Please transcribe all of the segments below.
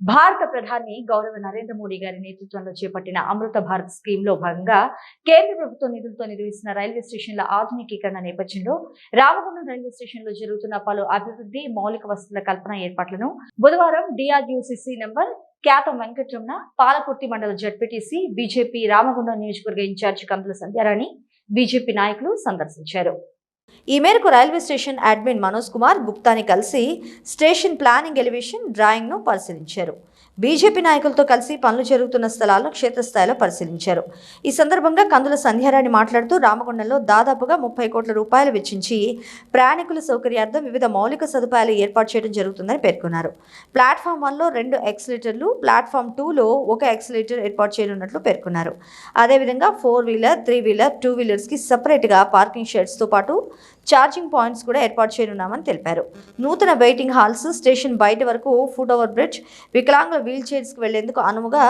భారత ప్రధాని గౌరవ నరేంద్ర మోడీ గారి నేతృత్వంలో చేపట్టిన అమృత భారత్ స్కీమ్లో భాగంగా కేంద్ర ప్రభుత్వ నిధులతో నిర్వహిస్తున్న రైల్వే స్టేషన్ల ఆధునికీకరణ నేపథ్యంలో రామగుండం రైల్వే స్టేషన్లో జరుగుతున్న పలు అభివృద్ధి మౌలిక వసతుల కల్పన ఏర్పాట్లను బుధవారం డిఆర్యూసీసీ నంబర్ ఖ్యాతం వెంకటరమణ పాలకుర్తి మండల జడ్పీటీసీ బీజేపీ రామగుండం నియోజకవర్గ ఇన్ఛార్జి కందుల సంధ్యారాణి బీజేపీ నాయకులు సందర్శించారు. ఈ మేరకు railway station admin Manoj Kumar గుప్తాని కలిసి స్టేషన్ ప్లానింగ్ ఎలివేషన్ డ్రాయింగ్ను పరిశీలించారు. బీజేపీ నాయకులతో కలిసి పనులు జరుగుతున్న స్థలాలను క్షేత్రస్థాయిలో పరిశీలించారు. ఈ సందర్భంగా కందుల సంధ్యారాణి మాట్లాడుతూ రామగుండంలో దాదాపుగా ముప్పై కోట్ల రూపాయలు వెచ్చించి ప్రయాణికుల సౌకర్యార్థం వివిధ మౌలిక సదుపాయాలు ఏర్పాటు చేయడం జరుగుతుందని పేర్కొన్నారు. ప్లాట్ఫామ్ వన్లో రెండు ఎక్సిలేటర్లు ప్లాట్ఫామ్ టూలో ఒక ఎక్సిలేటర్ ఏర్పాటు చేయనున్నట్లు పేర్కొన్నారు. అదేవిధంగా four wheeler three wheeler two వీలర్స్కి సపరేట్గా పార్కింగ్ షెడ్స్తో పాటు ఛార్జింగ్ పాయింట్స్ కూడా ఏర్పాటు చేయనున్నామని తెలిపారు. నూతన వెయిటింగ్ హాల్స్ స్టేషన్ బయట వరకు ఫుట్ ఓవర్ బ్రిడ్జ్ వికలాంగుల వీల్ చైర్స్కి వెళ్ళేందుకు అనువుగా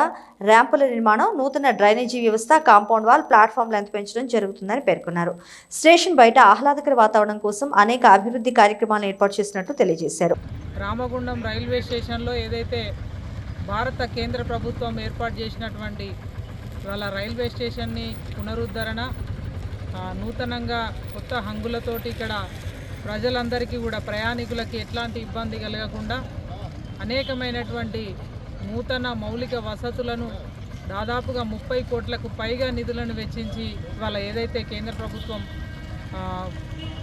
ర్యాంపుల నిర్మాణం నూతన డ్రైనేజీ వ్యవస్థ కాంపౌండ్ వాల్ ప్లాట్ఫామ్ లెంత్ పెంచడం జరుగుతుందని పేర్కొన్నారు. స్టేషన్ బయట ఆహ్లాదకర వాతావరణం కోసం అనేక అభివృద్ధి కార్యక్రమాలను ఏర్పాటు చేసినట్టు తెలియజేశారు. రామగుండం రైల్వే స్టేషన్లో ఏదైతే భారత కేంద్ర ప్రభుత్వం ఏర్పాటు చేసినటువంటి వాళ్ళ రైల్వే స్టేషన్ని పునరుద్ధరణ నూతనంగా కొత్త హంగులతోటి ఇక్కడ ప్రజలందరికీ కూడా ప్రయాణికులకి ఎట్లాంటి ఇబ్బంది కలగకుండా అనేకమైనటువంటి నూతన మౌలిక వసతులను దాదాపుగా ముప్పై కోట్లకు పైగా నిధులను వెచ్చించి ఇవాళ ఏదైతే కేంద్ర ప్రభుత్వం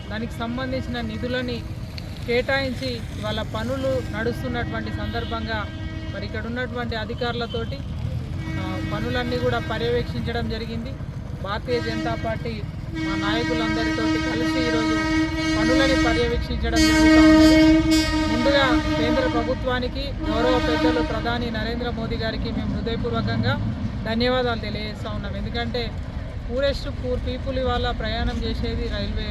దానికి సంబంధించిన నిధులని కేటాయించి వాళ్ళ పనులు నడుస్తున్నటువంటి సందర్భంగా మరి ఇక్కడ ఉన్నటువంటి అధికారులతోటి పనులన్నీ కూడా పర్యవేక్షించడం జరిగింది. భారతీయ జనతా పార్టీ మా నాయకులందరితోటి కలిసి ఈరోజు పనులని పర్యవేక్షించడం జరుగుతూ ముందుగా కేంద్ర ప్రభుత్వానికి గౌరవ పెద్దలు ప్రధాని నరేంద్ర మోదీ గారికి మేము హృదయపూర్వకంగా ధన్యవాదాలు తెలియజేస్తూ ఉన్నాం. ఎందుకంటే పూరెస్ట్ పూర్ పీపుల్ ఇవాళ ప్రయాణం చేసేది రైల్వే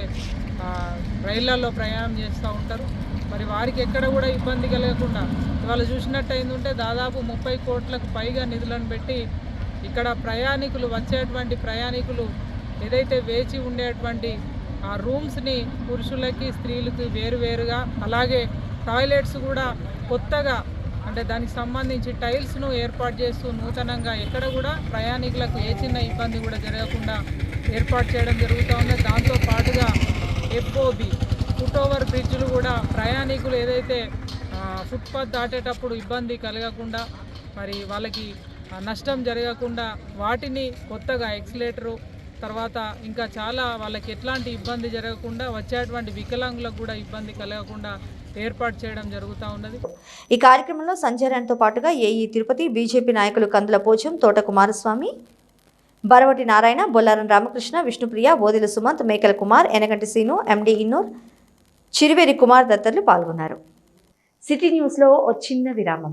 రైళ్ళలో ప్రయాణం చేస్తూ ఉంటారు. మరి వారికి ఎక్కడ కూడా ఇబ్బంది కలగకుండా ఇవాళ చూసినట్టు అయిందంటే దాదాపు ముప్పై కోట్లకు పైగా నిధులను పెట్టి ఇక్కడ ప్రయాణికులు వచ్చేటువంటి ప్రయాణికులు ఏదైతే వేచి ఉండేటువంటి ఆ రూమ్స్ని పురుషులకి స్త్రీలకి వేరువేరుగా అలాగే టాయిలెట్స్ కూడా కొత్తగా అంటే దానికి సంబంధించి టైల్స్ను ఏర్పాటు చేస్తూ నూతనంగా ఎక్కడ కూడా ప్రయాణికులకు ఏ చిన్న ఇబ్బంది కూడా జరగకుండా ఏర్పాటు చేయడం జరుగుతూ ఉంది. దాంతో పాటుగా ఎఫ్ఓబి ఫుట్ ఓవర్ బ్రిడ్జ్లు కూడా ప్రయాణికులు ఏదైతే ఫుట్పాత్ దాటేటప్పుడు ఇబ్బంది కలగకుండా మరి వాళ్ళకి నష్టం జరగకుండా వాటిని కొత్తగా ఎక్సిలేటరు తర్వాత ఇంకా చాలా వాళ్ళకి ఎట్లాంటి ఇబ్బంది జరగకుండా వచ్చేటువంటి వికలాంగులకు కూడా ఇబ్బంది కలగకుండా ఏర్పాటు చేయడం జరుగుతూ ఉన్నది. ఈ కార్యక్రమంలో సంజయ్ పాటుగా ఏఈ తిరుపతి బీజేపీ నాయకులు కందుల పోచం తోట కుమారస్వామి బరవటి నారాయణ బొల్లారం రామకృష్ణ విష్ణుప్రియ బోదిల సుమంత్ మేకల కుమార్ ఎనగంటి సీను ఎండి ఇన్నూర్ చిరువేరి కుమార్ దత్తర్లు పాల్గొన్నారు. సిటీ న్యూస్లో ఓ చిన్న విరామం.